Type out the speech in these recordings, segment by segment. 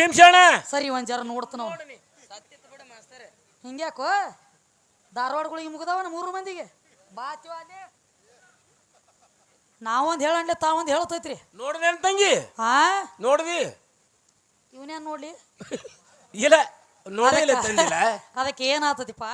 ಭೀಮಶಣ ಸರಿ ಒಂದ್ ಜರ ನೋಡ್ತಾನ ಹಿಂಗ್ಯಾಕೋ? ಧಾರವಾಡಗಳಿಗೆ ಮುಗ್ದಾವನ ಮೂರು ಮಂದಿಗೆ? ಬಾಚು ಅಲ್ಲಿ ನಾವೊಂದ್ ಹೇಳಂಡ್ಲೆ ತಾವೊಂದ್ ಹೇಳ್ತೈತ್ರಿ. ತಂಗಿ? ಹಾ ನೋಡ್ದಿ? ಇವನೇನ್ ನೋಡ್ಲಿ? ಇಲ್ಲ ನೋಡಿಲ್ಲ ತಂದಿಲ್ಲ. ಅದಕ್ಕೆ ಏನಾತತಿಪ್ಪ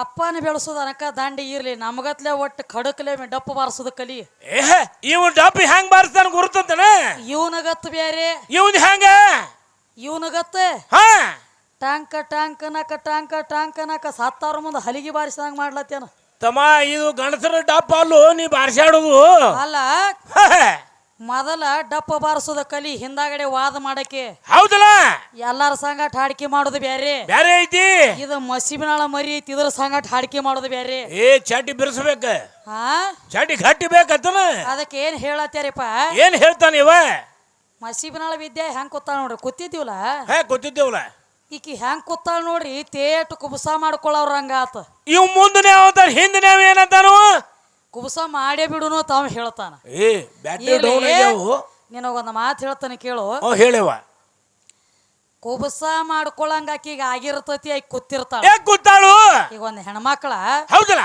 ಅಪ್ಪನ ಬೆಳೆಸೋದು ಅನಕ ದಾಂಡಿ ಇರ್ಲಿ ನಮಗತ್ಲೆ ಒಟ್ಟು ಖಡಕ್ಲೆ ಡಪ್ಪು ಬಾರಿಸೋದು ಕಲಿ. ಏ ಇವ್ ಹೆಂಗ್ ಬಾರಿಸ್ತಾನ ಗುರುತಂತಾನೆ? ಇವನಗತ್ತು ಬೇರೆ ಇವನ್ ಹೆಂಗ? ಇವನಗತ್ತ. ಹಾ. ಟಾಂಕ ಟಾಂಕ ನಕ ಟಾಂಕ ಟಾಂಕ ನಕ ಸತ್ತಾರ ಮುಂದೆ ಹಲಿಗೆ ಬಾರಿಸಿದಂಗ ಮಾಡ್ಲತ್ತೇನ? ತಮ್ಮ ಇದು ಗಣಸರ ಡಬ್ಬ ಅಲ್ಲೂ ನೀ ಬಾರಿಸಾಡುದು ಅಲ್ಲ. ಮೊದಲ ಡಪ್ಪ ಬಾರಿಸೋದ ಕಲಿ ಹಿಂದಾಗಡೆ ವಾದ ಮಾಡಕ್ಕೆ ಹೌದಲ್ಲ? ಎಲ್ಲಾರ ಸಂಗಾಟ ಹಾಡಿಕೆ ಮಾಡೋದು ಬೇರೆ ಬೇರೆ ಐತಿ? ಇದು ಮಸೀಬಿನಾಳ ಮರಿ ಐತಿ ಇದ್ರ ಸಂಗಾಟ ಹಾಡಿಕೆ ಮಾಡೋದು ಬೇರೆ ಏ ಚಟಿ ಬಿರ್ಸಬೇಕ. ಹಾ? ಚಟಿ ಗಟ್ಟಿ ಬೇಕತ್ತನ ಅದಕ್ಕೆ ಏನ್ ಹೇಳತ್ಯಾರಪ್ಪ ಏನ್ ಹೇಳ್ತಾನ ಇವ? ಮಸೀಬಿನಾಳ ವಿದ್ಯೆ ಹೆಂಗ್ ಕೂತಾಳ ನೋಡ್ರಿ ಕೂತಿದ್ದೀವಲ್ಲ? ಹೇ ಗೊತ್ತಿದ್ದೇವಲ್ಲ ಈಕಿ ಹೆಂಗ್ ಕೂತಾಳ ನೋಡ್ರಿ ತೇಟು ಕುಬುಸ ಮಾಡ್ಕೊಳ್ಳೋರ್ ಹಂಗಾತ ಇವ್ ಮುಂದನೆ ಅವತಾರ ಹಿಂದನೆ ಅವ ಏನಂತಾನು? ಕುಬಸ ಮಾಡೇ ಬಿಡುನು ತಾವ್ ಹೇಳ್ತಾನ. ಏ ಬ್ಯಾಟ್ರಿ ಡೌನ್ ಆಗ್ಯಾವು. ನಿನಗೊಂದು ಮಾತು ಹೇಳ್ತಾನೆ ಕೇಳು. ಓ ಹೇಳವ ಕುಬಸ ಮಾಡ್ಕೊಳಂಗ ಆಕಿಗ ಆಗಿರ್ತತಿ ಆಕಿ ಕೂತಿರ್ತಾಳ. ಏ ಕೂತಾಳು? ಈಗ ಒಂದ್ ಹೆಣ್ಮಕ್ಳ ಹೌದಲ್ಲ?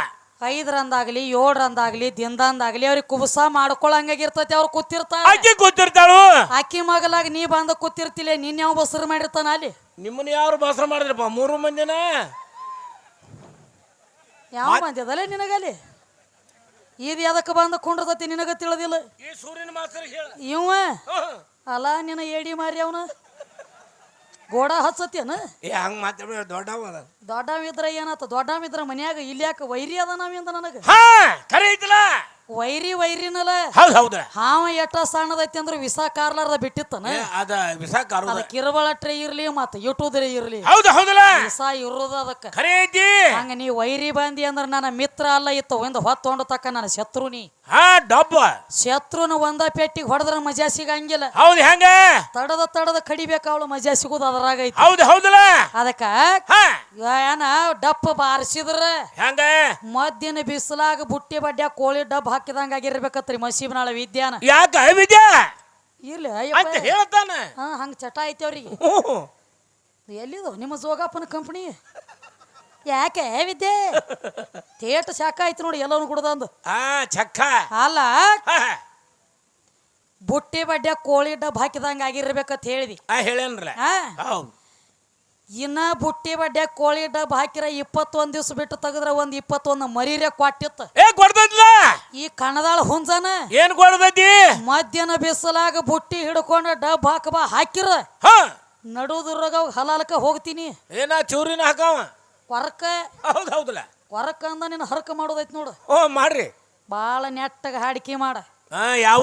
ಐದರಂದಾಗ್ಲಿ ಏಳರಂದಾಗ್ಲಿ ದಿಂದಂದಾಗ್ಲಿ ಅವ್ರಿಗೆ ಕುಬಸ ಮಾಡ್ಕೊಳಂಗಾಗಿರ್ತತಿ ಅವ್ರು ಕೂತಿರ್ತಾರ. ಆಕಿ ಕೂತಿರ್ತಾಳು? ಆಕಿ ಮಗಲಾಗ ನೀ ಬಂದ ಕೂತಿರ್ತಿಲ್ಲ ನಿನ್ನ ಯಾವ ಬಸರು ಮಾಡಿರ್ತಾನ ಅಲ್ಲಿ? ನಿಮ್ಮನ್ನ ಯಾರು ಬಸರ ಮಾಡಿದ್ರಪ್ಪ ಮೂರು ಮಂದಿನ? ಯಾವ ಬಂದಿದಲ್ಲ ನಿನಗಲ್ಲಿ? ಇದು ಎದಕ್ಕೆ ಬಂದ ಕುಂಡ್ರತತಿ ನಿನಗ ತಿಳಿದಿಲ್ಲ? ಈ ಸೂರ್ಯನ ಹೇಳ. ಇವ? ಅಲ್ಲ ನಿನ್ನ ಏಡಿ ಮಾರಿ ಅವನ? ಗೋಡ ಹಚ್ಚತ್ತೇನ ಏ ಹಂಗ ಮಾತಾಡ ದೊಡ್ಡವ ಅದ ದೊಡ್ಡವಿದ್ರ ಏನಾತ? ದೊಡ್ಡವಿದ್ರ ಮನ್ಯಾಗ ಇಲ್ಲಿ ಯಾಕೆ ವೈರಿ ಅದ ನಾವಿಂದ ನನಗ? ಹಾ ಕರೆ ಐತಲ್ಲ? ವೈರಿ ವೈರಿನಲ್ಲ. ಹೌದ್ ಹೌದ ಹಾವ ಎಟ್ಟ ಸಣ್ಣದೈತಿ ಅಂದ್ರೆ ವಿಸಾ ಕಾರ್ಲಾರ್ದ ಬಿಟ್ಟಿತ್ತನ. ಅದ ವಿಸಾ ಕಾರ್ ಅದ ಕಿರುಬಳಟ್ರೆ ಇರ್ಲಿ ಮತ್ತ ಯೂಟ್ಯೂಬ್ರೆ ಇರ್ಲಿ. ಹೌದ ಹೌದಲ್ಲ ವಿಸಾ ಇರೋದ ಅದಕ್ಕ. ಖರೆ ಐತಿ. ಹಂಗ ನೀ ವೈರಿ ಬಂದಿ ಅಂದ್ರ ನನ್ನ ಮಿತ್ರ ಅಲ್ಲ ಇತ್ತು ಒಂದು ಹೊತ್ತೊಂಡ ತಕ್ಕ ನನ್ನ ಶತ್ರು ನೀ. ಹಾ ಡಬ್ಬ. ಶತ್ರುನ ಒಂದ ಪೆಟ್ಟಿಗೆ ಹೊಡೆದ್ರ ಮಜಾ ಸಿಗಂಗಿಲ್ಲ. ಹೌದು ಹೆಂಗ? ತಡದ ತಡದ ಕಡಿಬೇಕ ಅವಳು ಮಜಾ ಸಿಗುದು ಅದ್ರಾಗ ಐತಿ. ಹೌದು ಹೌದಲ್ಲ? ಅದಕ್ಕ ಏನ ಡಪ್ಪ ಬಾರಿಸಿದ್ರ? ಹೆಂಗ? ಮದ್ದಿನ ಬಿಸಿಲಾಗ ಬುಟ್ಟಿ ಬಡ್ಡ್ಯಾಗ ಕೋಳಿ ಡಬ್ ಹಾಕಿದಂಗ ಆಗಿರ್ಬೇಕತ್ರಿ ಮಸೀಬ್ನಾಳ ವಿದ್ಯಾನ. ಯಾಕ ವಿದ್ಯಾ? ಇಲ್ಲ ಅಂತ ಹೇಳ್ತಾನ. ಹಾ ಹಂಗ ಚಟ ಐತಿ ಅವ್ರಿಗೆ. ಎಲ್ಲಿದು ನಿಮ್ಮ ಜೋಗಪ್ಪನ ಕಂಪನಿ ಯಾಕೆ ವಿದ್ಯೆ? ಥಿಯೇಟರ್ ಶಾಖ ಆಯ್ತು ನೋಡಿ ಎಲ್ಲವೂ ಕುಡ್ದಂದು ಆ ಚಕ್ಕ. ಅಲ್ಲ ಬುಟ್ಟಿ ಬಡ್ಡೆ ಕೋಳಿ ಡಬ್ ಹಾಕಿದಂಗ ಆಗಿರ್ಬೇಕಂತ ಹೇಳಿದಿ. ಆ ಹೇಳೇನ್ರಲ್ಲ. ಹೌದ್. ಇನ್ನ ಬುಟ್ಟಿ ಬಡ್ಡೆ ಕೋಳಿ ಡಬ್ ಹಾಕಿರ ಇಪ್ಪತ್ತೊಂದ್ ದಿವ್ಸ ಬಿಟ್ಟು ತೆಗದ್ರ ಒಂದ್ ಇಪ್ಪತ್ತೊಂದು ಮರಿರೆ ಕೊಟ್ಟಿತ್ತ. ಏ ಈ ಕಣದಾಳ ಹುಂಜನ? ಏನ್ ಕೊಡ್ತೈತಿ ಮಧ್ಯಾಹ್ನ ಬಿಸಿಲಾಗ ಬುಟ್ಟಿ ಹಿಡ್ಕೊಂಡು ಡಬ್ ಹಾಕಬಾ ಹಾಕಿರ. ಹಾ. ನಡುದ್ರಾಗ ಹಲಾಲಕ ಹೋಗ್ತೀನಿ. ಏನ ಚೂರಿನ ಹಾಕವ? ಕೊರಕ? ಹೌದು ಹೌದಲ್ಲ ಕೊರಕ ಅಂದ ನಿನ್ನ ಹರಕ ಮಾಡೋದೈತಿ ನೋಡು. ಓ ಮಾಡ್ರಿ. ಬಾಳ ನೆಟ್ಟಗ ಹಾಡಿಕೆ ಮಾಡ. ಯಾವ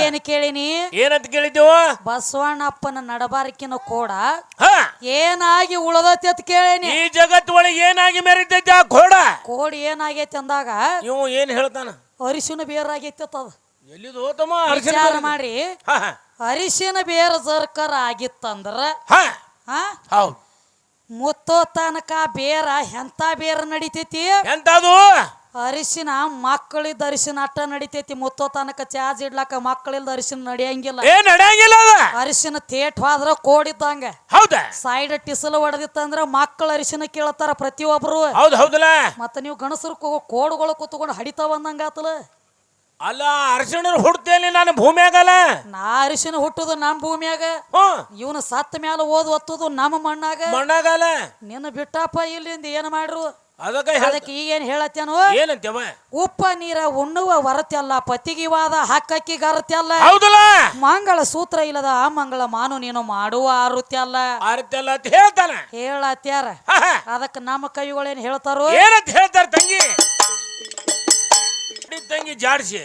ಏನು ಕೇಳಿನಿ? ಏನಂತ ಕೇಳಿದ್ದೇವ ಬಸವಣ್ಣಪ್ಪನ ನಡಬಾರಕಿನ ಕೋಡ. ಹಾ. ಏನಾಗಿ ಉಳದೈತಿ ಅಂತ ಕೇಳೇನಿ. ಈ ಜಗತ್ ಒಳಗೆ ಏನಾಗಿ ಮೆರಿತೈತಿ ಆ ಕೋಡ? ಕೋಡ್ ಏನಾಗೈತಿ ಅಂದಾಗ ಇವ ಏನ್ ಹೇಳ್ತಾನ? ಅರಿಶಿನ ಬೇರಾಗೈತಿ ಅದ. ಎಲ್ಲಿದು ಹೋತಮ್ಮ ಅರ್ಶಿನ ವಿಚಾರ ಮಾಡಿ. ಮಾಡ್ರಿ ಹಾ ಹಾ. ಅರಿಶಿನ ಬೇರ ಸರ್ಕಾರ ಆಗಿತ್ತಂದ್ರ ಹೌದ್. ಮುತ್ತೋ ತನಕ ಬೇರ ಎಂತ ಬೇರ ನಡಿತೈತಿ? ಎಂತದು? ಅರಿಶಿನ ಮಕ್ಕಳಿದ್ದ ಅರಿಶಿನ ಅಟ್ಟ ನಡಿತೈತಿ. ಮುತ್ತೋ ತನಕ ಚಾರ್ಜ್ ಇಡ್ಲಾಕ ಮಕ್ಕಳಿಲ್ದ ಅರಿಶಿನ ನಡಿಯಂಗಿಲ್ಲ. ಏ ನಡೆಯಂಗಿಲ್ಲ ಅದ. ಅರಿಶಿನ ತೇಟ್ ಹೋದ್ರ ಕೋಡಿದ್ದಂಗ ಹೌದಾ? ಸೈಡ್ ಟಿಸಲು ಹೊಡೆದಿತ್ತಂದ್ರ ಮಕ್ಕಳ ಅರಿಶಿನ ಕೇಳ್ತಾರ ಪ್ರತಿಯೊಬ್ರು. ಹೌದು ಹೌದಲ್ಲ? ಮತ್ತ ನೀವು ಗಣಸರು ಕೋಡ್ಗಳು ಕೂತ್ಕೊಂಡು ಹಡಿತಾವ ಅಂದಂಗಾತಲ ಅಲ್ಲ ಅರ್ಜುನ ಹುಡ್ತೇನೆ ನಾನು ಭೂಮಿಯಾಗಲ್ಲ. ನಾ ಅರಿಶಿನ ಹುಟ್ಟುದು ನಮ್ಮ ಭೂಮಿಯಾಗ. ಹ್ಮ್ ಇವನು ಸತ್ತ ಮ್ಯಾಲ ಓದ್ ಒತ್ತುದು ನಮ್ಮ ಮಣ್ಣಾಗ. ಮಣ್ಣಾಗಲ್ಲ. ನಿನ್ನ ಬಿಟ್ಟಪ್ಪ ಇಲ್ಲಿಂದ ಏನ್ ಮಾಡ್ರು? ಅದಕ್ಕೆ ಹೇಳ್ ಅದಕ್ಕೆ ಈಗೇನ್ ಹೇಳತ್ತೇನು? ಏನಂತೇವ ಉಪ್ಪ ನೀರ ಉಣ್ಣುವ ವರತ್ಯಲ್ಲ ಪತಿಗಿವಾದ ಹಕ್ಕಕ್ಕಿ ಗರತ್ಯಲ್ಲ. ಹೌದಲ್ಲ? ಮಂಗಳ ಸೂತ್ರ ಇಲ್ಲದ ಆ ಮಂಗಳ ಮಾನು ನೀನು ಮಾಡುವ ಆರುತ್ಯಲ್ಲ. ಅರ್ತಲ್ಲ ಅಂತ ಹೇಳ್ತಾನ. ಹೇಳತ್ಯಾರ. ಹಾ, ಹಾ. ಅದಕ್ಕೆ ನಮ್ಮ ಕೈಗಳೇನ್ ಹೇಳ್ತಾರೋ? ಏನಂತ ಹೇಳ್ತಾರ ತಂಗಿ? ತಂಗಿ ಜಾಡ್ಸಿ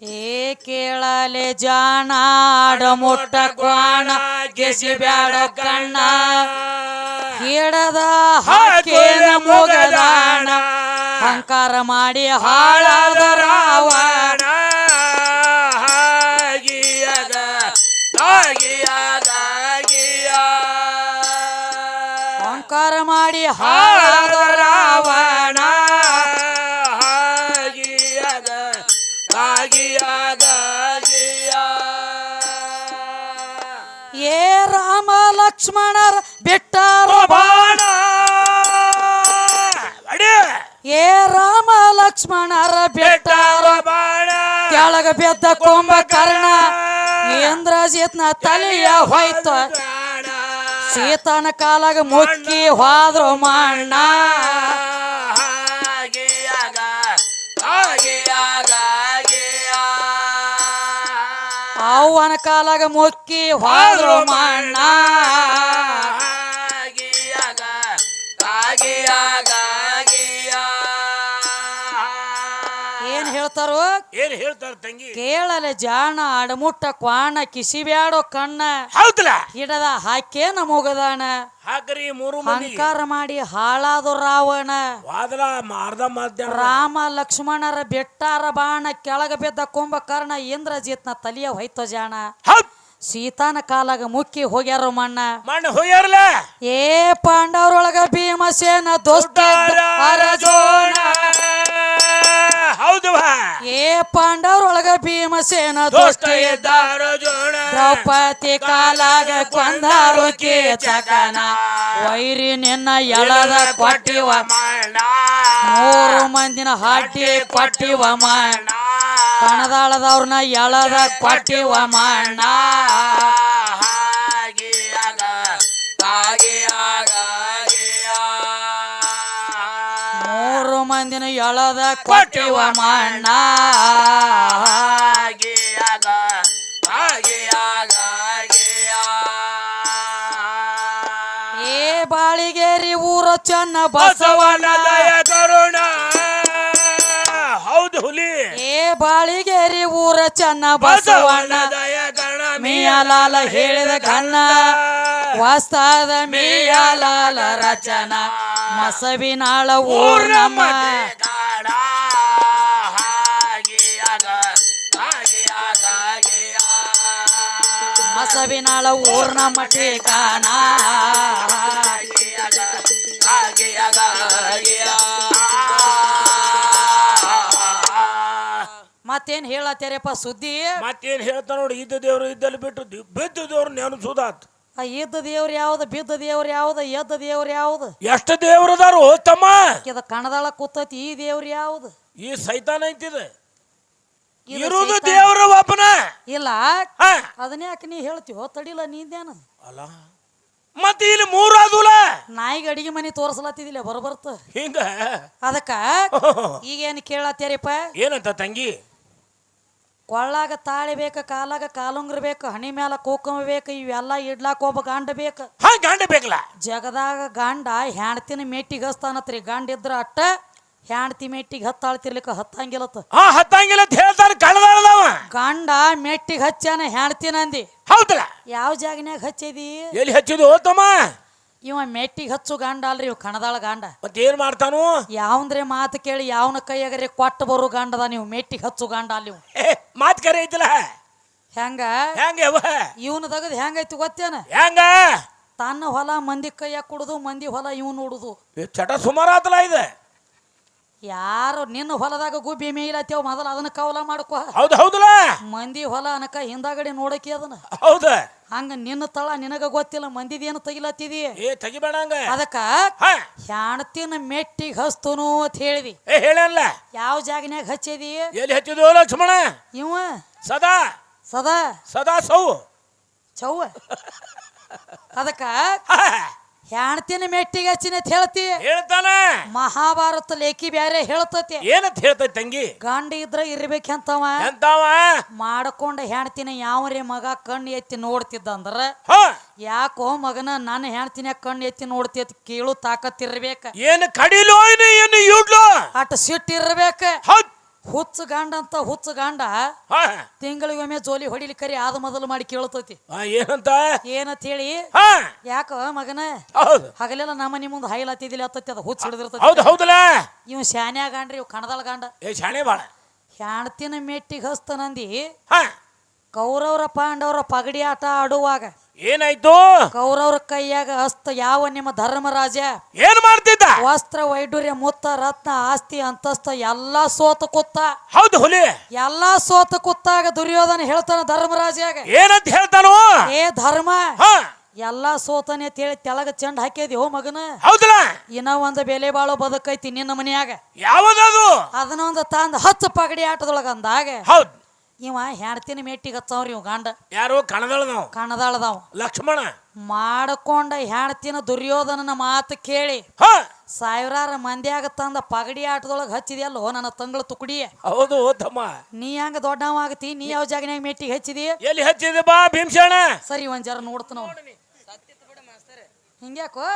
ಏ ಕೇಳಲೆ ಜಾನಾಡ ಮುಟ್ಟ ಕ್ವಾಣ ಗೆಸಿ ಬ್ಯಾಡ ಕಣ್ಣ ಹಿಡದ ಹಾಕೇನ ಮೊಗದಾಣ ಅಹಂಕಾರ ಮಾಡಿ ಹಾಳಾದ ರಾವಣ ಹಾಗಿಯದ ಹಾಗಿಯದ ಹಾಗಿಯ ಅಹಂಕಾರ ಮಾಡಿ ಹಾಳಾದ ರಾವಣ ಲಕ್ಷ್ಮಣರ ಬಿಟ್ಟಾರ ಬಾಣ ಏ ರಾಮ ಲಕ್ಷ್ಮಣರ ಬಿಟ್ಟಾರ ಬಾಣ ಕೆಳಗ ಬೆದ್ದ ಕೊಂಬ ಕರ್ಣ. ಇಂದ್ರಜಿತ್ನ ತಲೆಯ ಹೋಯ್ತ. ಸೀತನ ಕಾಲಾಗ ಮುಕ್ಕಿ ಹೋದ್ರು ಮಣ್ಣ. ಅವ್ವನ ಕಾಲಾಗ ಮೊಕ್ಕಿ ಹೋದ್ರು ಮಣ್ಣ. ಹೇಳ್ತಾರೋ? ಏನ್ ಹೇಳ್ತಾರ ತಂಗಿ? ಕೇಳಲೆ ಜಾಣ ಅಡಮುಟ್ಟ ಕ್ವಾಣ ಕಿಸಿಬ್ಯಾಡೋ ಕಣ್ಣ. ಹೌದಲ್ಲ ಹಿಡದ ಹಾಕೇ ಮುಗದಾಣ ಹಾಕ್ರಿ ಮೂರು ಮಂದಿ. ಅಹಂಕಾರ ಮಾಡಿ ಹಾಳಾದು ರಾವಣ. ವಾದಲ ಮಾರ್ದ ಮಧ್ಯಾಹ್ನ ರಾಮ ಲಕ್ಷ್ಮಣರ ಬೆಟ್ಟಾರ ಬಾಣ ಕೆಳಗ ಬಿದ್ದ ಕುಂಭಕರ್ಣ ಇಂದ್ರಜಿತ್ನ ತಲಿಯ ಹೊಯ್ತೋ ಜಾಣ. ಹೌದ್. ಸೀತಾನ ಕಾಲಾಗ ಮುಕ್ಕಿ ಹೋಗ್ಯಾರ ಮಣ್ಣ? ಮಣ್ಣ ಹೋಗ್ಯಾರಲ್ಲ? ಏ ಪಾಂಡವರೊಳಗ ಭೀಮಸೇನ ದೋಸ್ತ ಹೌದು ಏ ಪಾಂಡವರೊಳಗ ಭೀಮಸೇನ ದೋಸ್ತ ದೋಸ್ತ ಜೋಣ ದ್ರೌಪದಿ ಕಾಲಾಗ ಕೊಂದಾರು ಚಕನ. ವೈರಿ ನಿನ್ನ ಎಳದ ಕೊಟ್ಟಿವ. ಮಣ್ಣ. ಮೂರು ಮಂದಿನ ಹಾಟಿ ಕೊಟ್ಟಿವ ಮಣ್ಣ. ಕಣದಾಳದವ್ರನ್ನ ಎಳದ ಕೊಟ್ಟಿವ ಮಣ್ಣ. ಮೂರು ಮಂದಿನ ಎಳದ ಕೊಟ್ಟಿವ ಮಣ್ಣ. ಏ ಬಾಳಿಗೇರಿ ಊರ ಚೆನ್ನ ಬಸವನ ಹುಲಿ ಏ ಬಾಳಿಗೇರಿ ಊರ ಚನ್ನ ಬಸವಣ್ಣ. ದಯ ಕರುಣ ಮಿಯಾಲಾಲ ಹೇಳಿದ ಕನ್ನ. ವಾಸ್ತಾದ ಮಿಯಾಲಾಲ ರಚನ. ಮಸವಿನಾಳ ಊರ್ ನಮ್ಮ. ಮಸವಿನಾಳ ಊರ್ ನಮ್ಮ ಠೇಕಾನ ಮತ್ತೇನ್ ಹೇಳತ್ತೇರಪ್ಪ ಸುದ್ದಿ? ಮತ್ತೇನ್ ಹೇಳ್ತಾ ನೋಡಿ ಇದ್ದ ದೇವ್ರು ಇದ್ದಲ್ಲಿ ಬಿಟ್ಟು ದಿ- ಬಿದ್ದ ದೇವ್ರು ನೆನಸುದಾತ್. ಆ ಇದ್ದ ದೇವ್ರ ಯಾವ್ದು ಬಿದ್ದ ದೇವ್ರ ಯಾವ್ದು ಎದ್ದ ದೇವ್ರ ಯಾವ್ದು? ಎಷ್ಟು ದೇವ್ರದಾರು ತಮ್ಮ? ಇದ ಕಣದಾಳ ಕೂತೈತಿ ಈ ದೇವ್ರ ಯಾವ್ದು? ಈ ಸೈತಾನ ಐತಿದ. ಇದು ಇರುವುದು ಸೈತಾನ. ದೇವ್ರ ಒಬ್ಬನ ಇಲ್ಲ. ಹಾ. ಅದನ್ನ ಯಾಕೆ ನೀ ಹೇಳ್ತೀವೋ ತಡಿಲ್ಲ ನೀಂದೇನ ಅಲ್ಲ. ಮತ್ತೆ ಇಲ್ಲಿ ಮೂರು ಅದುಲ ನಾಯಿಗೆ ಅಡಿಗೆ ಮನೆ ತೋರಿಸ್ಲತ್ತಿದಿಲ್ಲ ಬರಬರ್ತ ಹಿಂಗ. ಅದಕ್ಕ ಈಗೇನು ಕೇಳತ್ತೇರಿಪ್ಪ? ಏನಂತ ತಂಗಿ? ಕೊಳ್ಳಾಗ ತಾಳಿ ಬೇಕ ಕಾಲಾಗ ಕಾಲುಂಗ್ರ ಬೇಕು ಹಣಿ ಮ್ಯಾಲ ಕೋಕಮ ಬೇಕು ಇವೆಲ್ಲ ಇಡ್ಲಾಕ ಒಬ್ಬ ಗಂಡ ಬೇಕು. ಹಾ ಗಂಡ ಬೇಕಲ್ಲ ಜಗದಾಗ ಗಂಡ ಹೆಣ್ತಿನ ಮೆಟ್ಟಿಗೆ ಹಸ್ತಾನತ್ರಿ. ಗಂಡ ಇದ್ರ ಅಟ್ಟ ಹೆಣ್ತಿ ಮೆಟ್ಟಿಗೆ ಹತ್ತಾಳ್ತಿರ್ಲಿಕ್ಕ ಹತ್ತಂಗಿಲತ್ತ ಹಾ ಹತ್ತಂಗಿಲ್ಲ ಅಂತ ಹೇಳ್ತಾನೆ ಕಳೆದಾಳದವ. ಗಂಡ ಮೆಟ್ಟಿಗೆ ಹಚ್ಚಾನ ಹೆಣ್ತಿನಂದಿ ಹೌದಲ್ಲ ಯಾವ ಜಾಗನ್ಯಾಗ ಹಚ್ಚಿದಿ? ಎಲ್ಲಿ ಹಚ್ಚಿದು ತಮ್ಮ? ಇವ ಮೆಟ್ಟಿಗೆ ಹಚ್ಚು ಗಂಡ ಅಲ್ರಿ ಇವ್ ಕಣದಾಳ ಗಂಡ. ಮತ್ತೆ ಏನ್ ಮಾಡ್ತಾನು? ಯಾವಂದ್ರೆ ಮಾತು ಕೇಳಿ ಯಾವನ ಕೈಯಾಗರೆ ಕೊಟ್ಟು ಬರು ಗಂಡದ ನೀವು ಮೆಟ್ಟಿಗೆ ಹಚ್ಚು ಗಂಡ ಅಲ್ಲಿ ಇವ್. ಏ, ಮಾತ್ ಕರೆ ಐತಿಲ್ಲ? ಹೆಂಗ? ಹೆಂಗ ಯವ್ವ? ಇವನು ತಗದ್ ಹೆಂಗೈತಿ ಗೊತ್ತೇನ? ಹೆಂಗ? ತನ್ನ ಹೊಲ ಮಂದಿ ಕೈಯಾಗ ಕುಡುದು ಮಂದಿ ಹೊಲ ಇವ್ ನೋಡುದು ಏ, ಚಟ ಸುಮಾರು ಆತಲ್ಲ ಇದು. ಯಾರು ನಿನ್ನ ಹೊಲದಾಗ ಗುಬ್ಬಿ ಮೇಯ್ಲತ್ತೇವ್ ಮೊದಲ ಅದನ್ನ ಕವಲ ಮಾಡ್ಕೊ. ಹೌದು ಹೌದಲ್ಲ? ಮಂದಿ ಹೊಲ ಅನಕ ಹಿಂದಾಗಡೆ ನೋಡಕಿ ಅದನ್ನ. ಹೌದ? ಹಂಗ ನಿನ್ನ ತಳ ನಿನಗ ಗೊತ್ತಿಲ್ಲ ಮಂದಿದೇನು ತೆಗಿಲತ್ತಿದಿ? ಏ ತಗಿಬೇಡ ಹಂಗ. ಅದಕ್ಕ ಹೆಣ್ತಿನ ಮೆಟ್ಟಿಗೆ ಹಸ್ತುನು ಅಂತ ಹೇಳಿದಿ. ಏ ಹೇಳಲ್ಲ ಯಾವ ಜಾಗನ್ಯಾಗ ಹಚ್ಚಿದಿ? ಎಲ್ಲಿ ಹಚ್ಚಿದೋ ಲಕ್ಷ್ಮಣ? ಇವ? ಸದಾ? ಸದಾ? ಸದಾ ಸೌ. ಚೌ ಅದಕ್ಕ ಹೆಣ್ತಿನ ಮೆಟ್ಟಿಗೆ ಹಚ್ಚಿನ ಅಂತ ಹೇಳ್ತಿ? ಹೇಳ್ತಾನೆ. ಮಹಾಭಾರತ ಲೇಖಿ ಬ್ಯಾರೆ ಹೇಳ್ತತಿ. ಏನಂತ ಹೇಳ್ತೈತಿ ತಂಗಿ? ಗಂಡ ಇದ್ರ ಇರ್ಬೇಕಂತವ? ಎಂತಾವ? ಮಾಡ್ಕೊಂಡ ಹೆಣ್ತಿನ ಯಾವರೇ ಮಗ ಕಣ್ಣು ಎತ್ತಿ ನೋಡ್ತಿದ್ದ ಅಂದ್ರ ಹ. ಯಾಕೋ ಮಗನ ನನ್ನ ಹೆಣ್ತಿನ ಕಣ್ಣು ಎತ್ತಿ ನೋಡ್ತಿ ಕೇಳು ತಾಕತ್ತಿರ್ಬೇಕ ಏನು ಕಡಿಲೋ ಏನು ಏನು ಇಡ್ಲೋ? ಅಟ್ ಸಿಟ್ಟು ಇರ್ಬೇಕ. ಹೌದ್. ಹುಚ್ಚ ಗಂಡ ಅಂತ ಹುಚ್ಚ ಗಂಡ ತಿಂಗಳಿಗೊಮ್ಮೆ ಜೋಲಿ ಕರಿ ಆದ ಮೊದಲು ಮಾಡಿ ಕೇಳತೈತಿ. ಏನಂತ? ಏನಂತ ಹೇಳಿ? ಯಾಕ ಮಗನ? ಹೌದು. ಹಗಲೆಲ್ಲ ನಮ್ಮ ನಿಮ್ ಮುಂದೆ ಹೈಲತ್ತಿದಿಲ್ಲ ಹತ್ತೈತಿ ಅದು ಹುಚ್ಚ ಹಿಡಿದಿರ್ತತಿ. ಇವ್ ಶಾನ್ಯಾ ಗಾಂಡ್ರಿ ಇವ್ ಕಣದಳ ಗಾಂಡ. ಶಾಣೆ ಬಾಳ. ಹೆಣ್ತಿನ ಮೆಟ್ಟಿಗೆ ಹಸ್ತನಂದಿ ನಂದಿ ಕೌರವರ ಪಾಂಡವರ ಪಗಡಿ ಆಟ ಆಡುವಾಗ ಏನಾಯ್ತು? ಕೌರವ್ರ ಕೈಯಾಗ ಹಸ್ತ ಯಾವ ನಿಮ್ಮ ಧರ್ಮರಾಜ? ಏನ್ ಮಾಡ್ತಿದ್ದ? ವಸ್ತ್ರ ವೈಡೂರ್ಯ ಮುತ್ತ ರತ್ನ ಆಸ್ತಿ ಅಂತಸ್ತ ಎಲ್ಲಾ ಸೋತ ಕುತ್ತ. ಹೌದು ಹುಲಿ. ಎಲ್ಲಾ ಸೋತ ಕುತ್ತಾಗ ದುರ್ಯೋಧನ ಹೇಳ್ತಾನ ಧರ್ಮರಾಜಾಗ. ಏನಂತ ಹೇಳ್ತಾನೋ? ಏ ಧರ್ಮ ಹ. ಎಲ್ಲಾ ಸೋತನೆ ಅಂತ ಹೇಳಿ ತೆಳಗ ಚೆಂಡ್ ಹಾಕಿದಿ ಓ ಮಗನ. ಹೌದಲ್ಲ? ಇನ್ನ ಒಂದ್ ಬೆಲೆ ಬಾಳೋ ಬದುಕೈತಿ ನಿನ್ನ ಮನೆಯಾಗ. ಯಾವದದು? ಅದನ್ನ ಒಂದ್ ತಂದ ಹತ್ತು ಪಗಡಿ ಆಟದೊಳಗ ಅಂದಾಗ ಹೌದ್. ಇವ ಹೆಣ್ತಿನ ಮೆಟ್ಟಿಗೆ ಹಚ್ಚವ್ರಿ ಇವ್ ಗಂಡ. ಯಾರು? ಕಣದಳ ನಾವು ಕಣದಾಳದವ. ಲಕ್ಷ್ಮಣ. ಮಾಡಕೊಂಡ ಹೆಣ್ತಿನ ದುರ್ಯೋಧನನ ಮಾತು ಕೇಳಿ ಹ. ಸಾವಿರಾರು ಮಂದ್ಯಾಗ ತಂದ ಪಗಡಿ ಆಟದೊಳಗೆ ಹಚ್ಚಿದ್ಯಲ್ಲೋ ನನ್ನ ತಂಗಳ ತುಕಡಿ. ಹೌದು ತಮ್ಮ ನೀ ಹಂಗ ದೊಡ್ಡವ ಆಗತಿ? ನೀ ಯಾವ ಜಾಗನ್ಯಾಗ ಮೆಟ್ಟಿಗೆ ಹಚ್ಚಿದಿ? ಎಲ್ಲಿ ಹಚ್ಚಿದೆ ಬಾ ಭೀಮಸೇನ? ಸರಿ ಒಂದ್ ಜರ ನೋಡ್ತಾನ ಹಿಂಗ್ಯಾಕೋ?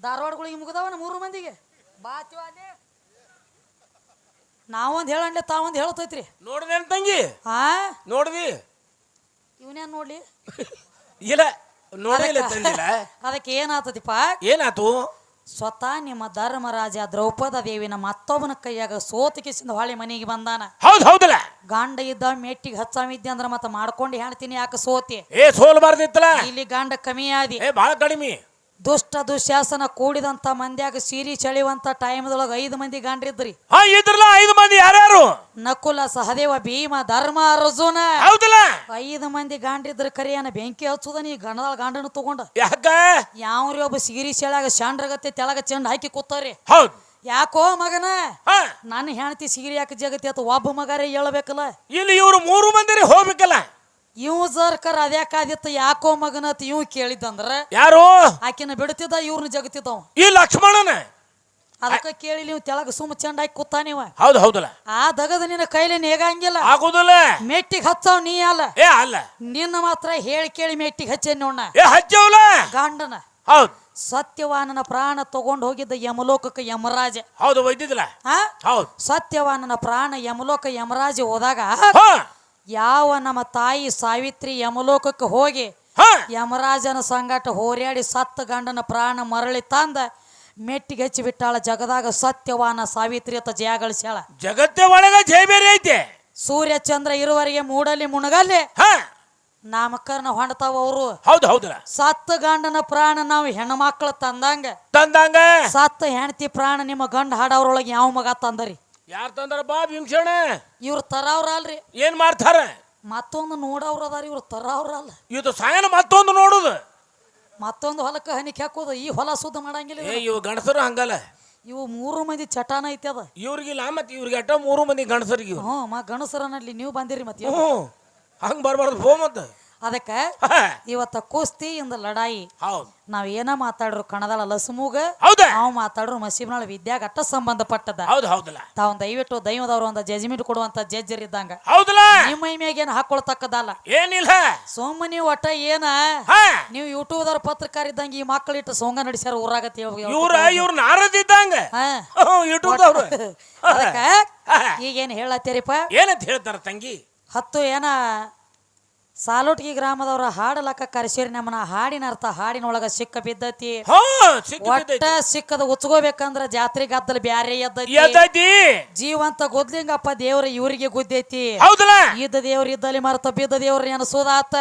ಧಾರವಾಡಗಳಿಗೆ ಮುಗಿದವ ಮೂರು ಮಂದಿಗೆ? ಬಾತಿವ ಅಲ್ಲಿ ನಾವೊಂದ್ ಹೇಳಂಡ್ಲೆ ತಾವೊಂದ್ ಹೇಳ್ತೈತ್ರಿ ನೋಡ್ದೇನ್ ತಂಗಿ? ಹಾ ನೋಡ್ದಿ? ಇವನೇ ನೋಡ್ಲಿ? ಇಲ್ಲ ನೋಡಿಲ್ಲ ತಂದಿಲ್ಲ. ಅದಕ್ಕೆ ಏನಾತತಿಪ್ಪ ಏನಾತು? ಸ್ವತಃ ನಿಮ್ಮ ಧರ್ಮರಾಜ ದ್ರೌಪದ ದೇವಿನ ಮತ್ತೊಬ್ಬನ ಕೈಯಾಗ ಸೋತಿಕಿಸಿಂದ ಹೊಳೆ ಮನೆಗೆ ಬಂದಾನ. ಹೌದ್ ಹೌದಲ್ಲ. ಗಂಡ ಇದ್ದ ಮೆಟ್ಟಿಗೆ ಹಚ್ಚಾಮಿದ್ದೆ ಅಂದ್ರ ಮತ್ತ ಮಾಡ್ಕೊಂಡು ಹೇಳ್ತೀನಿ ಯಾಕೆ ಸೋತಿ? ಏ ಸೋಲ್ ಬಾರ್ದಿತ್ತಲ್ಲ ಇಲ್ಲಿ ಗಂಡ ಕಮ್ಮಿ ಆದಿ. ಏ ಬಾಳ ಕಡಿಮೆ. ದುಷ್ಟ ದುಶ್ಯಾಸನ ಕೂಡಿದಂತ ಮಂದ್ಯಾಗ ಸೀರಿ ಚಳಿವಂತ ಟೈಮ್ದೊಳಗ ಐದು ಮಂದಿ ಗಾಂಡ್ರಿದ್ರಿ. ಹಾ ಇದ್ರಲ್ಲ ಐದು ಮಂದಿ ಯಾರ್ಯಾರು? ನಕುಲ ಸಹದೇವ ಭೀಮ ಧರ್ಮ ಅರ್ಜುನ. ಹೌದಲ್ಲ? ಐದು ಮಂದಿ ಗಾಂಡ್ರಿದ್ರ ಕರಿಯನ ಬೆಂಕಿ ಹಚ್ಚುದ ನೀ ಗಣದಾಳ ಗಾಂಡನ ತಗೊಂಡ? ಯಾಕ? ಯಾವ್ರಿ ಒಬ್ಬ ಸೀರಿ ಚಳ್ಯಾಗ ಶಾಂಡ್ರಗತ್ತೆ ತೆಳಗ ಚೆಂಡ ಹಾಕಿ ಕೂತಾರಿ? ಹೌದ್. ಯಾಕೋ ಮಗನ? ಹಾ. ನನ್ನ ಹೆಂಡತಿ ಸೀರಿ ಯಾಕೆ ಜಗತಿ ಆತ ಒಬ್ಬ ಮಗಾರೇ ಹೇಳ್ಬೇಕಲ್ಲ? ಇಲ್ಲಿ ಇವ್ರು ಮೂರು ಮಂದಿರಿ ಹೋಗ್ಬೇಕಲ್ಲ? ಇವ್ ಅದ್ಯಾಕ ಅದ್ಯಾಕಾದಿತ್ತ ಯಾಕೋ ಮಗನತ್ ಇವ್ ಕೇಳಿದಂದ್ರ ಯಾರು? ಆಕಿನ ಬಿಡ್ತಿದ್ದ ಇವ್ರನ್ನ ಜಗತಿದ್ದವ ಈ ಲಕ್ಷ್ಮಣನ. ಅದಕ್ಕ ಕೇಳಿ ನೀವು ತೆಳಗ ಸುಮ್ಮ ಚೆಂಡ ಹಾಕಿ ಕೂತಾನಿವ ಹೌದು ಹೌದಲ್ಲ. ಆ ದಗದ ನಿನ್ನ ಕೈಲಿ ನೇಗಂಗಿಲ್ಲ. ಆಗುದಿಲ್ಲ. ಮೆಟ್ಟಿಗೆ ಹಚ್ಚವ್ ನೀ ಅಲ್ಲ. ಏ ಅಲ್ಲ. ನಿನ್ನ ಮಾತ್ರ ಹೇಳಿ ಕೇಳಿ ಮೆಟ್ಟಿಗೆ ಹಚ್ಚೆ ನೋಡ ಏ ಹಚ್ಚವಲ್ಲ ಗಂಡನ. ಹೌದು. ಸತ್ಯವಾನನ ಪ್ರಾಣ ತಗೊಂಡು ಹೋಗಿದ್ದ ಯಮಲೋಕಕ್ಕೆ ಯಮರಾಜ. ಹೌದು ಒಯ್ದಿದ್ದಿಲ್ಲ ಆ? ಹೌದ್. ಸತ್ಯವಾನನ ಪ್ರಾಣ ಯಮಲೋಕ ಯಮರಾಜ ಹೋದಾಗ ಯಾವ ನಮ್ಮ ತಾಯಿ ಸಾವಿತ್ರಿ ಯಮಲೋಕಕ್ಕೆ ಹೋಗಿ ಯಮರಾಜನ ಸಂಗಟ ಹೋರಾಡಿ ಸತ್ತ ಗಂಡನ ಪ್ರಾಣ ಮರಳಿ ತಂದ ಮೆಟ್ಟಿಗೆ ಹಚ್ಚಿ ಬಿಟ್ಟಾಳ ಜಗದಾಗ ಸತ್ಯವಾನ ಸಾವಿತ್ರಿ ಅಂತ ಜಯ ಗಳಿಸ್ಯಾಳ. ಜಗತ್ತೇ ಒಳಗ ಜಯ ಬೇರೆ ಐತೆ. ಸೂರ್ಯ ಚಂದ್ರ ಇರುವರೆಗೆ ಮೂಡಲಿ ಮುಣಗಲ್ಲಿ ಹಾ! ನಾಮಕರಣ ಹೊಂಡ್ತಾವ ಅವರು. ಹೌದು ಹೌದು ಸತ್ತ ಗಂಡನ ಪ್ರಾಣ ನಾವು ಹೆಣ್ಮಕ್ಳು ತಂದಂಗ ತಂದಂಗ? ಸತ್ತ ಹೆಂಡತಿ ಪ್ರಾಣ ನಿಮ್ಮ ಗಂಡ ಹಾಡವ್ರೊಳಗೆ ಯಾವ ಮಗ ತಂದರಿ? ಯಾರ್ ತಂದಾರ ಬಾ ಭೀಮಸೇಣ ಇವ್ರು ತರವ್ರಲ್ರಿ ಏನ್ ಮಾಡ್ತಾರ? ಮತ್ತೊಂದು ನೋಡವ್ರ ಅದಾರ ಇವ್ರು ತರವ್ರ ಅಲ್ಲ. ಇದು ಸಾಯನ ಮತ್ತೊಂದು ನೋಡುದು. ಮತ್ತೊಂದು ಹೊಲಕ್ಕೆ ಹನಿಕ್ ಹಾಕೋದು ಈ ಹೊಲ ಸುದ್ದ ಮಾಡಂಗಿಲ್ಲ ಏ ಇವ್ರು. ಇವ್ ಗಂಡಸರು ಹಂಗಲ್ಲ. ಇವು ಮೂರು ಮಂದಿ ಚಟಾನ ಐತಿ ಅದ. ಇವ್ರಿಗಿಲ್ಲ ಮತ್ತೆ ಇವ್ರಿಗೆ ಅಟ್ಟ ಮೂರು ಮಂದಿ ಗಂಡಸರಿಗೆ ಇವ್ರು. ಹ್ಞೂ ಮ ಗಣಸರನಲ್ಲಿ ನೀವು ಬಂದಿರಿ ಮತ್ತೆ ಹ್ಞೂ ಹಂಗ ಬರ್ಬಾರ್ದು ಹೋಮ್ ಮತ್ತ. ಅದಕ್ಕೆ ಇವತ್ತ ಕುಸ್ತಿ ಇಂದ ಲಡಾಯಿ ಹೌದು. ನಾವ್ ಏನ ಮಾತಾಡ್ರು ಕಣದಳ ಲಸುಮುಗ ನಾವು ಮಾತಾಡ್ರು ಮಸೀಬ್ನಾಳ ವಿದ್ಯಾಗಟ್ಟ ಸಂಬಂಧಪಟ್ಟದ. ಹೌದು ಹೌದಲ್ಲ. ತಾವ್ ದಯವಿಟ್ಟು ದೈವದವ್ರು ಒಂದ ಜಜ್ಮೆಂಟ್ ಕೊಡುವಂತ ಜಜ್ಜರ್ ಇದ್ದಂಗ. ಹೌದಲ್ಲ. ನಿಮ್ಮ ಮೈ ಮ್ಯಾಗೇನು ಹಾಕೊಳ್ತಕ್ಕದಲ್ಲ. ಏನಿಲ್ಲ. ಸೋಮ ನೀವು ಒಟ್ಟ ಏನ? ನೀವು ಯೂಟ್ಯೂಬ್ದವ್ರ ಪತ್ರಕಾರ ಇದ್ದಂಗ ಈ ಮಕ್ಕಳಿಟ್ಟು ಸೋಂಗ ನಡೆಸ್ಯಾರ ಊರಾಗತ್ತೆ ಇವ್ರ ಇವ್ರ ನಾರದಿದ್ದಂಗ ಹಾ. ಅದಕ್ಕೆ ಅದಕ್ಕ ಹಾ. ಈಗೇನ್ ಹೇಳತ್ತೀರಿಪ್ಪ? ಏನಂತ ಹೇಳ್ತಾರ ತಂಗಿ? ಹತ್ತು ಏನ ಸಾಲೋಟ್ಗಿ ಗ್ರಾಮದವ್ರ ಹಾಡಲಕ್ಕ ಕರೆಸಿರಿ ನಮ್ಮನ ಹಾಡಿನ ಅರ್ಥ ಹಾಡಿನೊಳಗ ಸಿಕ್ಕ ಬಿದ್ದತಿ. ಒಟ್ಟ. ಸಿಕ್ಕದ ಉಚ್ಕೋಬೇಕಂದ್ರ ಜಾತ್ರೆ ಗದ್ದಲ ಬ್ಯಾರೆ ಎದ್ದೈತಿ. ಜೀವಂತ ಗೊದ್ಲಿಂಗಪ್ಪ ದೇವ್ರ ಇವರಿಗೆ ಗುದ್ದೈತಿ. ಇದ್ದ ದೇವ್ರ ಇದ್ದಲ್ಲಿ ಮರ್ತ ಬಿದ್ದ ದೇವ್ರ ನೆನಸೋದಾತ.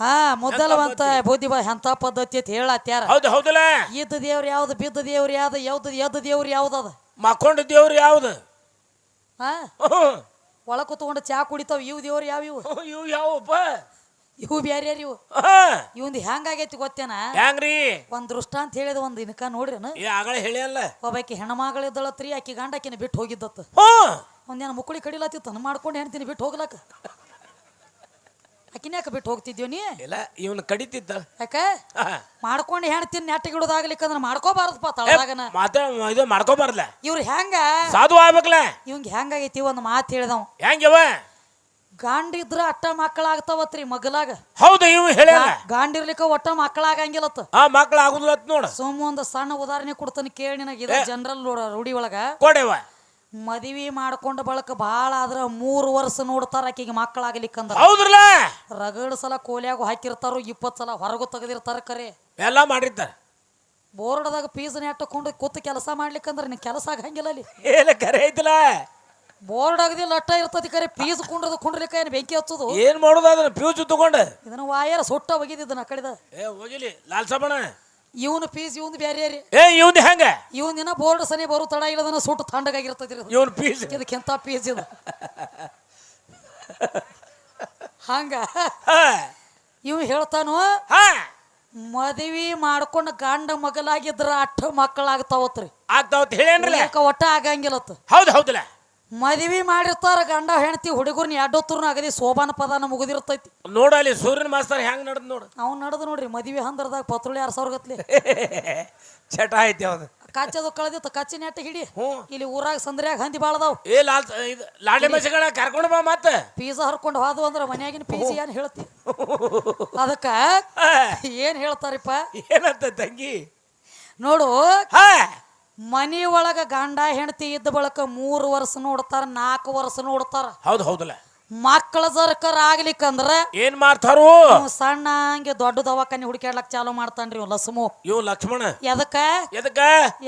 ಹಾ ಮುದ್ದಲವಂತ ಬುದ್ಧಿ ಎಂತ ಪದ್ಧತಿ ಅಂತ ಹೇಳತ್ಯಾರ. ಇದ್ದ ದೇವ್ರ ಯಾವ್ದು ಬಿದ್ದ ದೇವ್ರ ಯಾವ್ದು ಯಾವ್ದು ಎದ್ದ ದೇವ್ರ ಯಾವ್ದದ? ಮಕ್ಕೊಂಡ ದೇವ್ರ ಯಾವ್ದು? ಹಾ. ಒಳ ಕುತ್ಕೊಂಡು ಚಾ ಕುಡಿತಾವ. ಇವ್ ದೇವ್ರ ಯಾವ ಇವು? ಇವು ಯಾವಪ್ಪ? ಇವು ಬ್ಯಾರೆ ಇವು. ಇವಂದ್ ಹೆಂಗಾಗೈತಿ ಗೊತ್ತೇನ? ಹೆಂಗ್ರಿ? ಒಂದ್ ದೃಷ್ಟಾಂತ ಹೇಳಿದ ಒಂದ್ ಇನ್ಕ ನೋಡ್ರಿನ? ಏ ಹೇಳಿಯಲ್ಲ ಒಬ್ಬಾಕಿ ಹೆಣ್ಮಗಳಿದ್ದಳತ್ರಿ ಆಕಿ ಗಂಡಾಕಿನ ಬಿಟ್ಟು ಹೋಗಿದ್ದತ್ತ. ಒಂದೇನ ಒಂದೇನ ಮುಕ್ಕಳಿ ಕಡಿಲತ್ತಿತ್ತು ಮಾಡ್ಕೊಂಡು ಹೆಣ್ತೀನಿ ಬಿಟ್ಟು ಹೋಗ್ಲಕ್ಕ. ಆಕಿನ್ಯಾಕ ಬಿಟ್ಟು ಹೋಗ್ತಿದ್ಯೋ ನೀ? ಇಲ್ಲ ಇವನ್ ಕಡಿತಿದ್ದ. ಯಾಕ? ಮಾಡ್ಕೊಂಡು ಹೆಣ್ತಿನ ನೆಟ್ಟಗಿಡೋದಾಗ್ಲಿಕ್ಕಂದ್ರ ಮಾಡ್ಕೋಬಾರದಪ್ಪ ತಳದಾಗನ ಮಾತ ಇದು ಮಾಡ್ಕೋಬಾರ್ಲ ಇವ್ರು ಹೆಂಗ? ಸಾಧು ಆಗ್ಬೇಕಲ್ಲ ಇವಂಗ್ ಹೆಂಗಾಗೈತಿ ಒಂದು ಮಾತು ಹೇಳಿದವ. ಹೆಂಗವ ಗಾಂಡಿದ್ರ ಅಟ್ಟ ಮಕ್ಕಳಾಗ್ತಾವತ್ರಿ ಮಗಲಾಗ. ಹೌದು ಇವ್ ಹೇಳ ಗಾಂಡಿರ್ಲಿಕ್ಕ ಒಟ್ಟ ಮಕ್ಕಳಾಗಂಗಿಲ್ಲತ್ತ ಆ ಮಕ್ಳು ಆಗುದಿಲ್ಲ ನೋಡ. ಸುಮ್ಮ ಒಂದು ಸಣ್ಣ ಉದಾಹರಣೆ ಕೊಡ್ತಾನೆ ಕೇಳಿ ನಿನಗೆ ಇದ ಜನರಲ್ ರೂಢಿ ಒಳಗ. ಕೊಡೆವ ಮದುವೆ ಮಾಡ್ಕೊಂಡ ಬಳಕ ಭಾಳ ಆದ್ರ ಮೂರು ವರ್ಷ ನೋಡ್ತಾರ ಆಕಿಗೆ ಮಕ್ಕಳಾಗ್ಲಿಕ್ಕಂದ್ರ. ಹೌದ್ರಲ್ಲ? ರಗಡ್ ಸಲ ಕೋಲ್ಯಾಗು ಹಾಕಿರ್ತಾರೋ ಇಪ್ಪತ್ತು ಸಲ ಹೊರಗು ತೆಗೆದಿರ್ತಾರ ಕರೆ. ಎಲ್ಲ ಮಾಡಿರ್ತಾರ. ಬೋರ್ಡ್ದಾಗ ಪೀಸ್ ನೆಟ್ಟಕೊಂಡು ಕೂತು ಕೆಲಸ ಮಾಡ್ಲಿಕ್ಕಂದ್ರ ನೀ ಕೆಲಸ ಆಗಂಗಿಲ್ಲ ಅಲ್ಲಿ. ಏನ ಕರೆ ಐತಿಲ್ಲ ಬೋರ್ಡ್ ಆಗದಿ ಲಟ್ಟ ಇರ್ತತಿ ಕರೆ ಪೀಸ್ ಕುಂಡ್ರದ ಕುಂಡ್ಲಿಕ್ಕ ಏನು ಬೆಂಕಿ ಹಚ್ಚೋದು? ಏನ್ ಮಾಡೋದು ಅದನ್ನ? ಪ್ಯೂಸ್ ತಗೊಂಡ. ಇದನ್ನ ವಾಯರ ಸುಟ್ಟ ಒಗಿದಿದ್ದನ ಆ ಕಡೆ ಏ ಹೋಗಿಲಿ. ಲಾಲ್ ಸಾಬಣ ಇವನು ಪೀಸ್ ಇವನ್ ಬೇರೆ ರೀ. ಏ ಇವ್ನ ಹೆಂಗ? ಇವನ್ ದಿನ ಬೋರ್ಡ್ ಸನಿ ಬರು ತಡ ಇಲ್ಲದನ್ನ ಸುಟ್ಟು ತಣ್ಣಗಾಗಿರ್ತೈತಿ ಇವನ್ ಫೀಸ್ ಇದಕ್ಕೆಂತ ಪೀಸ್ ಇದು. ಹಂಗ? ಇವ್ ಹೇಳ್ತಾನು ಹಾ. ಮದ್ವಿ ಮಾಡ್ಕೊಂಡು ಗಂಡ ಮಗಲಾಗಿದ್ರ ಅಟ್ಟ ಮಕ್ಕಳಾಗ್ತಾವತ್ರಿ. ಆಗ್ತಾವತ್ ಹೇಳೇನ್ರಿ ಯಾಕ ಒಟ್ಟ ಆಗಂಗಿಲ್ಲತ್ತ ಹೌದು ಹೌದಲ್ಲ ಮದ್ವಿ ಮಾಡಿರ್ತಾರ ಗಂಡ ಹೆಂಡತಿ ಹುಡುಗರ್ನ ಎಡ್ಡೊತ್ತರ್ನ ಅಗದಿ ಸೋಬಾನ ಪದಾನ ಮುಗಿದಿರ್ತೈತಿ. ನೋಡಲಿ ಸೂರ್ಯನ ಮಾಸ್ತರ್ ಹೆಂಗ್ ನಡ್ದ್ ನೋಡು. ಅವ್ನು ನಡೆದು ನೋಡ್ರಿ ಮದ್ವಿ ಹಂದ್ರದಾಗ ಪತ್ರುಳಿ ಆರ್ ಸಾವಿರ ಗತ್ಲಿ. ಚಟ ಐತಿ ಅವ್ದು. ಕಚ್ಚದು ಕಳೆದಿತ್ತು ಕಚ್ಚಿ ನೆಟ್ಟ ಹಿಡಿ. ಹ್ಞೂ. ಇಲ್ಲಿ ಊರಾಗ ಸಂದ್ರ್ಯಾಗ ಹಂದಿ ಬಾಳದಾವ್ ಏ ಲಾಲ್ ಇದು ಲಾಡಿ ಮಸಿಗಳ ಕರ್ಕೊಂಡು ಬಾ ಮತ್ತೆ. ಪೀಜಾ ಹರ್ಕೊಂಡು ಹೋದ್ವು ಅಂದ್ರ ಮನ್ಯಾಗಿನ ಪೀಜಿ ಏನ್ ಹೇಳ್ತಿ? ಅದಕ್ಕ ಏನು ಏನ್ ಹೇಳ್ತಾರಿಪ್ಪ? ಏನಂತ ತಂಗಿ? ನೋಡು ಹಾ. ಮನಿ ಒಳಗ ಗಂಡ ಹೆಂಡತಿ ಇದ್ದ ಬಳಕ ಮೂರು ವರ್ಷ ನೋಡ್ತಾರ ನಾಲ್ಕು ವರ್ಷ ನೋಡ್ತಾರ. ಹೌದು ಹೌದಲ್ಲ. ಮಕ್ಕಳ ಜರ್ಕರ್ ಆಗ್ಲಿಕ್ಕಂದ್ರ ಏನ್ ಮಾಡ್ತಾರು? ಸಣ್ಣ ಹಂಗೆ ದೊಡ್ಡ ದವಾಖಾನೆ ಹುಡುಕ್ಯಾಡ್ಲಕ್ ಚಾಲು ಮಾಡ್ತಾನ್ರಿ ಇವ್ ಲಸಮು ಇವ್ ಲಕ್ಷ್ಮಣ. ಎದಕ್ಕ? ಎದಕ್ಕ?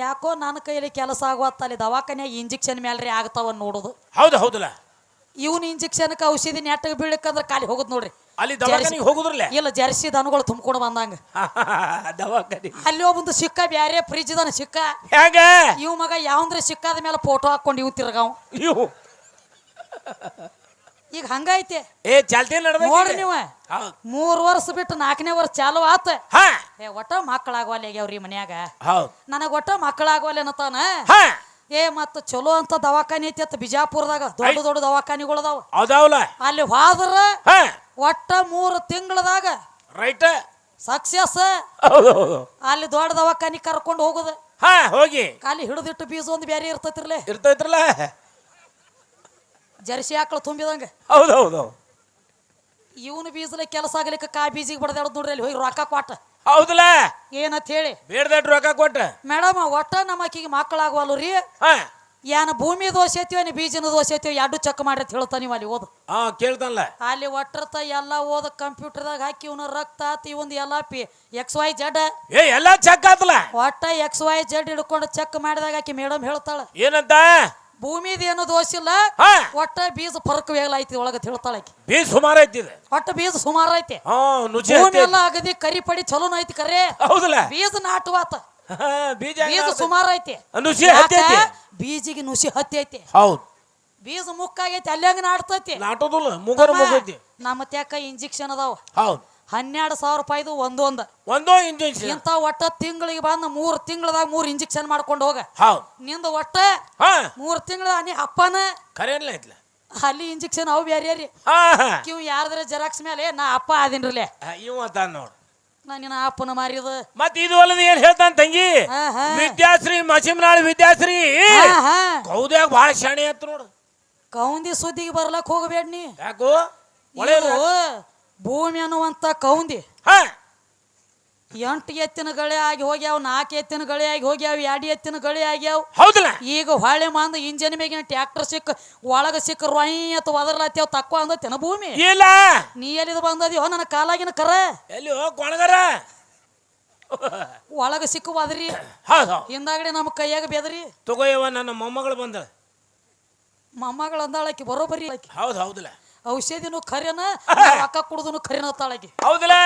ಯಾಕೋ ನನ್ನ ಕೈಯಲ್ಲಿ ಕೆಲಸ ಆಗುವತ್ತಲ್ಲಿ ಅಲ್ಲಿ ದವಾಖಾನ್ಯಾಗ ಇಂಜೆಕ್ಷನ್ ಮ್ಯಾಲ್ರಿ ಆಗ್ತಾವ ನೋಡುದು. ಹೌದು ಹೌದಲ್ಲ. ಇವನ್ ಇಂಜೆಕ್ಷನ್ಕ ಔಷಧಿ ನೆಟ್ಟಗೆ ಬೀಳಕಂದ್ರೆ ಕಾಲಿ ಹೋಗುದು ನೋಡ್ರಿ. ಅಲ್ಲಿ ದವಾಖಾನಿಗೆ ಹೋಗುದ್ರಲ್ಲ? ಇಲ್ಲ ಜರ್ಸಿ ದನಗಳು ತುಂಬಕೊಂಡು ಬಂದಂಗ. ದವಾಖಾನಿ ಅಲ್ಲಿ ಒಬ್ಬಂದು ಸಿಕ್ಕ ಬ್ಯಾರೆ ಫ್ರಿಜ್ ದನ ಸಿಕ್ಕ. ಹೆಂಗ ಇವ್ ಮಗ ಯಾವಂದ್ರೆ ಸಿಕ್ಕಾದ ಮೇಲೆ ಫೋಟೋ ಹಾಕೊಂಡು ಇವ್ ತಿರ್ಗಾವ್. ಇವು. ಈಗ ಹಂಗೈತೆ ಏ ಚಾಲ್ತಿ ನಡ್ದ ನೋಡ್ರಿ ನೀವು. ಮೂರ್ ವರ್ಷ ಬಿಟ್ಟು ನಾಲ್ಕನೇ ವರ್ಷ ಚಾಲು ಆತ. ಏ ಒಟ್ಟ ಮಕ್ಕಳಾಗವಲ್ಲ ಆಗ್ಯಾವ್ರಿ ಮನ್ಯಾಗ ನನಗ ಒಟ್ಟ ಮಕ್ಕಳಾಗವಲ್ಲ ಅನ್ನತಾನ ಏ ಮತ್ತ ಚಲೋ ಅಂತ ದವಾಖಾನೆ ಐತಿ ಅತ್ತ ಬಿಜಾಪುರದಾಗ. ದೊಡ್ಡ ದೊಡ್ಡ ದವಾಖಾನಿಗಳು ಅದಾವ ಅದಾವಲ್ಲ ಅಲ್ಲಿ ಹೋದ್ರ ಒಟ್ಟ ಮೂರು ತಿಂಗಳದಾಗ ರೈಟ್? ಸಕ್ಸಸ್. ಅಲ್ಲಿ ದೊಡ್ಡ ದವಾಖಾನಿ ಕರ್ಕೊಂಡು ಹೋಗುದ. ಹಾ ಹೋಗಿ. ಖಾಲಿ ಹಿಡಿದಿಟ್ಟು ಬೀಜ ಒಂದು ಬ್ಯಾರೆ ಇರ್ತೈತಿರ್ಲೆ. ಇರ್ತೈತ್ರಲ್ಲ ಜರ್ಸಿ ಆಕಳು ತುಂಬಿದಂಗ. ಹೌದು ಹೌದು ಇವನು ಬೀಜಲೆ ಕೆಲಸ ಆಗ್ಲಿಕ್ಕೆ ಕಾ ಬೀಜಿಗೆ ಬಡ್ದಾಡೋದು ನೋಡ್ರಿ ಅಲ್ಲಿ ಹೋಗಿ ರೊಕ್ಕ ಕೊಟ್ಟ. ಹೌದಲ್ಲ ಏನಂತ ಹೇಳಿ ಬೇಡದ ರೊಕ್ಕ ಕೊಟ್ಟ ಮೇಡಮ್ ಒಟ್ಟ ನಮ್ಮ ಆಕಿಗೆ ಮಕ್ಕಳಾಗವಲ್ಲು ರೀ? ಹಾ. ಏನ ಭೂಮಿ ದೋಷ ಐತಿವ ನೀ ಬೀಜನ ದೋಷ ಐತಿವ ಎರಡು ಚೆಕ್ ಮಾಡಿ ಅಂತ ಹೇಳ್ತಾನೆ ನೀವು ಅಲ್ಲಿ ಓದು. ಹಾ ಕೇಳ್ತಾನಲ್ಲ ಅಲ್ಲಿ ಒಟ್ಟರ್ತ ಎಲ್ಲ ಓದ ಕಂಪ್ಯೂಟರ್ದಾಗ ಹಾಕಿ ಇವನ ರಕ್ತ ಇವಂದು ಎಲ್ಲ ಪಿ ಎಕ್ಸ್ ವೈ ಜಡ್ ಏ ಎಲ್ಲ ಚೆಕ್ ಆತಲ್ಲ ಒಟ್ಟ ಎಕ್ಸ್ ವೈ ಜಡ್ ಹಿಡ್ಕೊಂಡು ಚೆಕ್ ಮಾಡಿದಾಗ ಆಕಿ ಮೇಡಮ್ ಹೇಳ್ತಾಳ. ಏನಂತ? ಭೂಮಿದ ಏನು ದೋಷ ಇಲ್ಲ. ಹಾ. ಒಟ್ಟ ಬೀಜ ಫರಕ್ ವೇಗಲ ಐತಿ ಒಳಗ ತಿಳ್ತಾಳಕಿ ಆಕಿ. ಬೀಜ ಸುಮಾರು ಐತಿ ಒಟ್ಟ ಬೀಜ ಸುಮಾರು ಐತಿ. ಹಾ ಭೂಮಿ ಎಲ್ಲ ಅಗದಿ ಕರಿ ಪಡಿ ಚಲೋನ ಐತಿ ಕರೆ. ಹೌದಲ್ಲ? ಬೀಜ ನಾಟುವಾತ ಹಾ, ಬೀಜ ಬೀಜ ಸುಮಾರು ಐತಿ. ನುಸಿ ಯಾಕ? ಹತ್ತೈತಿ ಬೀಜಿಗೆ ನುಸಿ ಹತ್ತಿ ಐತಿ. ಹೌದು. ಬೀಜ ಮುಕ್ಕಾಗೈತಿ ಅಲ್ಲಂಗ ನಾಡ್ತೈತಿ ನಾಟೋದಿಲ್ಲ ಮುಗರು ಮುಗೈತಿ ನಮ್ಮ ತ್ಯಾಕ ಇಂಜೆಕ್ಷನ್ ಅದಾವ. ಹೌದು. ಹನ್ನೆರಡು ಸಾವಿರ ರೂಪಾಯಿದು ಒಂದೊಂದು ಒಂದೋ ಇಂಜೆಕ್ಷನ್ ಇಂತ ಒಟ್ಟ ತಿಂಗಳಿಗೆ ಬಂದು ಮೂರು ತಿಂಗಳದಾಗ ಮೂರು ಇಂಜೆಕ್ಷನ್ ಮಾಡ್ಕೊಂಡು ಹೋಗ. ಹೌದು. ನಿಂದ ಒಟ್ಟ ಹಾ. ಮೂರು ತಿಂಗಳ ನೀ ಅಪ್ಪನ ಕರೆಯಲ್ಲ ಐತ್ಲ ಅಲ್ಲಿ ಇಂಜೆಕ್ಷನ್ ಅವು ಬೇರೆ ರೀ ಹಾ ಹಾ. ಕಿವ್ ಯಾರ್ದ್ರ ಜೆರಾಕ್ಸ್ ಮೇಲೆ ನಾ ಅಪ್ಪ ಆದಿನ್ರಲೆ ಹಾ, ಇವ ಅಂತ ನೋಡು. ನಾ ನಿನ್ನ ಅಪ್ಪನ ಮಾರಿದ. ಮತ್ ಇದು ಅಲ್ಲದ ಏನ್ ಹೇಳ್ತಾನ ತಂಗಿ? ಹಾ, ಹಾ. ವಿದ್ಯಾಶ್ರೀ ಮಸಿಮನಾಳ್ ವಿದ್ಯಾಶ್ರೀ. ಹಾ, ಹಾ. ಕೌದ್ಯಾಗ ಭಾಳ ಶಾಣೆ ಅಂತ ನೋಡು. ಕೌಂದಿ ಸುದ್ದಿಗೆ ಬರ್ಲಕ್ ಹೋಗಬೇಡ ನೀ. ಯಾಕೋ? ಒಳ್ಳೆ ಇದು ಭೂಮಿ ಅನ್ನುವಂಥ ಕೌಂದಿ. ಹಾ! ಎಂಟು ಎತ್ತಿನ ಗಳಿ ಆಗಿ ಹೋಗ್ಯಾವ ನಾಲ್ಕು ಎತ್ತಿನ ಗಳಿ ಆಗಿ ಹೋಗ್ಯಾವ ಎರಡು ಎತ್ತಿನ ಗಳಿ ಆಗ್ಯಾವ. ಹೌದಲ್ಲ? ಈಗ ಹೊಳೆ ಮಂದ ಇಂಜಿನ್ ಮೇಗಿನ ಟ್ಯಾಕ್ಟರ್ ಸಿಕ್ಕ ಒಳಗ ಸಿಕ್ಕ ರೊಯ್ ಅಥವಾ ಒದರ್ಲಾತ್ಯಾವ ಅಂದ ಅಂದತ್ತೇನ ಭೂಮಿ? ಇಲ್ಲ! ನೀ ಎಲ್ಲಿದ ಬಂದದ್ಯೋ ನನ್ನ ಕಾಲಾಗಿನ ಕರ. ಎಲ್ಲಿ ಕೊಣಗರ ಒಳಗ ಸಿಕ್ಕ ಒದರಿ. ಹೌದು. ಹೌದು ಹಿಂದಾಗಡೆ ನಮ್ಮ ಕೈಯಾಗ ಬೆದ್ರಿ. ತಗೋಯವ ನನ್ನ ಮೊಮ್ಮಗಳು ಬಂದಳ. ಮೊಮ್ಮಗಳು ಅಂದಾಳಕಿ ಬರೋಬರಿ ಹೌದು ಹೌದಲ್ಲ. ಔಷಧಿನೂ ಖರೇನ ಅಕ್ಕ ಕುಡ್ದು ಖರೇನ ತಾಳಗಿ. ಹೌದಲ್ಲ